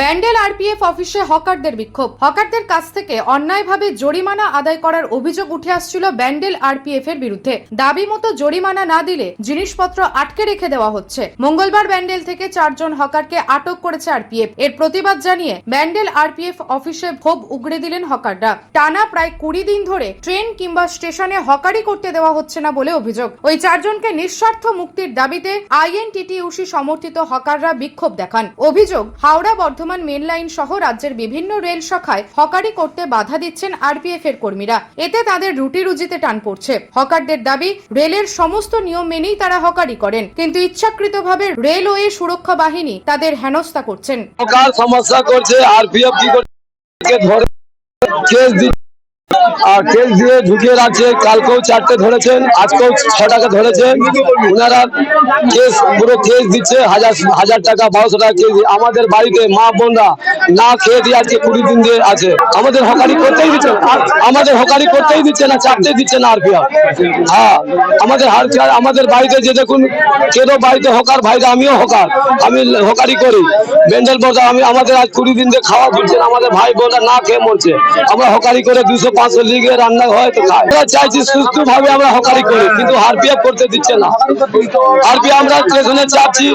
Bandel RPF অফিসে হকারদের বিক্ষোভ। হকারদের কাছ থেকে অন্যায়ভাবে জরিমানা আদায় করার অভিযোগ উঠে আসছিল ব্যান্ডেল আরপিএফ এর বিরুদ্ধে। দাবি মতো জরিমানা না দিলে জিনিসপত্র আটকে রেখে দেওয়া হচ্ছে। মঙ্গলবার ব্যান্ডেল থেকে চারজন হকারকে আটক করেছে আরপিএফ। এর প্রতিবাদ জানিয়ে ব্যান্ডেল আরপিএফ অফিসে ক্ষোভ উগড়ে দিলেন হকাররা। টানা প্রায় কুড়ি দিন ধরে ট্রেন কিংবা স্টেশনে হকারি করতে দেওয়া হচ্ছে না বলে অভিযোগ। ওই চারজনকে নিঃস্বার্থ মুক্তির দাবিতে আইএনটিটিউসি সমর্থিত হকাররা বিক্ষোভ দেখান। অভিযোগ হাওড়া বর্ধমান মেন লাইন সহ রাজ্যের বিভিন্ন রেল শাখায় হকারি করতে বাধা দিচ্ছেন আরপিএফ এর কর্মীরা। এতে তাদের রুটি রুজিতে টান পড়ছে। হকারদের দাবি, রেলের সমস্ত নিয়ম মেনেই তারা হকারি করেন, কিন্তু ইচ্ছাকৃতভাবে রেলওয়ে সুরক্ষা বাহিনী তাদের হেনস্থা করছেন। সমস্যা করছে, আরপিএফ কি করছে? ধরে কেস আর কেস দিয়ে ঢুকিয়ে রাখছে। কালকেও চারটে ধরেছেন, আজকেও ছটাকে ধরেছেন। ওনারা কেস, পুরো কেস দিচ্ছে, হাজার হাজার টাকা, বারোশো টাকা কেস আমাদের বাড়িতে মা বোনরা না খেয়ে দিয়ে আজকে কুড়ি দিন দিয়ে আছে। আমাদের হকারি করতেই দিচ্ছে। আর আমাদের হকারি করতেই দিচ্ছে না চাপতে দিচ্ছে না আরপিএফ হ্যাঁ আমাদের হার আমাদের বাড়িতে যে দেখুন কেন বাড়িতে হকার, ভাইরা, আমিও হকার। আমি হকারি করি। মেন্টাল বর্ডার আমি আমাদের আজ কুড়ি দিন দিয়ে খাওয়া দিচ্ছে আমাদের ভাই বোনরা না খেয়ে মরছে। আমরা হকারি করে দুশো লিগে রান্না হয় আমরা চাইছি সুস্থ ভাবে আমরা হকারি করি, কিন্তু করতে দিচ্ছে না। আমরা চাপছি,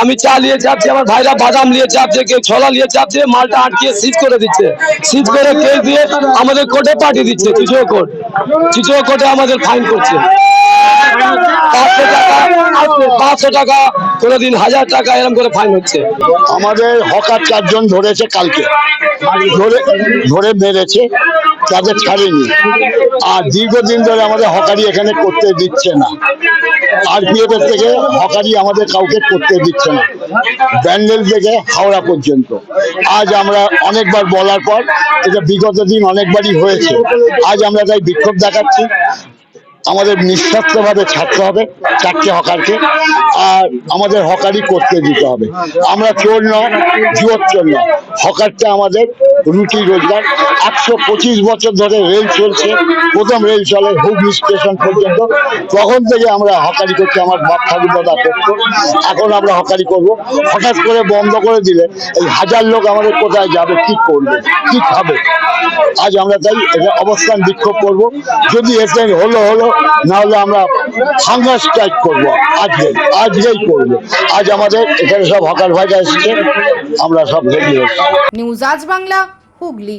আমি চা নিয়ে চাপছি, আমার ভাইরা বাদাম নিয়ে চাপছে ছোলা নিয়ে চাপছে, মালটা আটকিয়ে সিজ করে দিচ্ছে। করে দিয়ে আমাদের কোর্টে পাঠিয়ে দিচ্ছে চুচুড়ো কোর্ট। চুচুড়ো কোর্টে আমাদের ফাইন করছে। পাঁচশো টাকা পাঁচশো টাকা হাজার টাকা এরকম করে ফাইন হচ্ছে। আমাদের হকার চারজন ধরেছে কালকে। ধরে ধরে মেরেছে। তাদের ছাড়েনি। আর দীর্ঘদিন ধরে আমাদের হকারি এখানে করতে দিচ্ছে না। আরপিএফ এর থেকে হকারি আমাদের কাউকে করতে দিচ্ছে না। ব্যান্ডেল থেকে হাওড়া পর্যন্ত। আজ আমরা অনেকবার বলার পর এটা বিগত দিন অনেকবারই হয়েছে। আজ আমরা তাই বিক্ষোভ দেখাচ্ছি। আমাদের নিঃস্বার্থভাবে ছাড়তে হবে চারটে হকারকে। আর আমাদের হকারই করতে দিতে হবে। আমরা চোর নয় জুয়োর চোর নয় হকারটা আমাদের রুটি রোজগার, একশো পঁচিশ বছর ধরে রেল চলছে। প্রথম রেল চলে হুগলি স্টেশন পর্যন্ত। তখন থেকে আমরা হকারি করতে আমার বাপ ঠাকুরদাদা করতো। এখন আমরা হকারি করব। হঠাৎ করে বন্ধ করে দিলে, এই হাজার লোক আমাদের কোথায় যাবে, কি করবে, কি খাবে? আজ আমরা তাই অবস্থান বিক্ষোভ করব। যদি এসে হলো হলো না হলে আমরা হাঙ্গার স্ট্রাইক করব। আজকে আজকেই করব। আজ আমাদের এখানে সব হকার ভাইরা এসছে, আমরা সব রেডি নিউজ আজ বাংলা, হুগলি।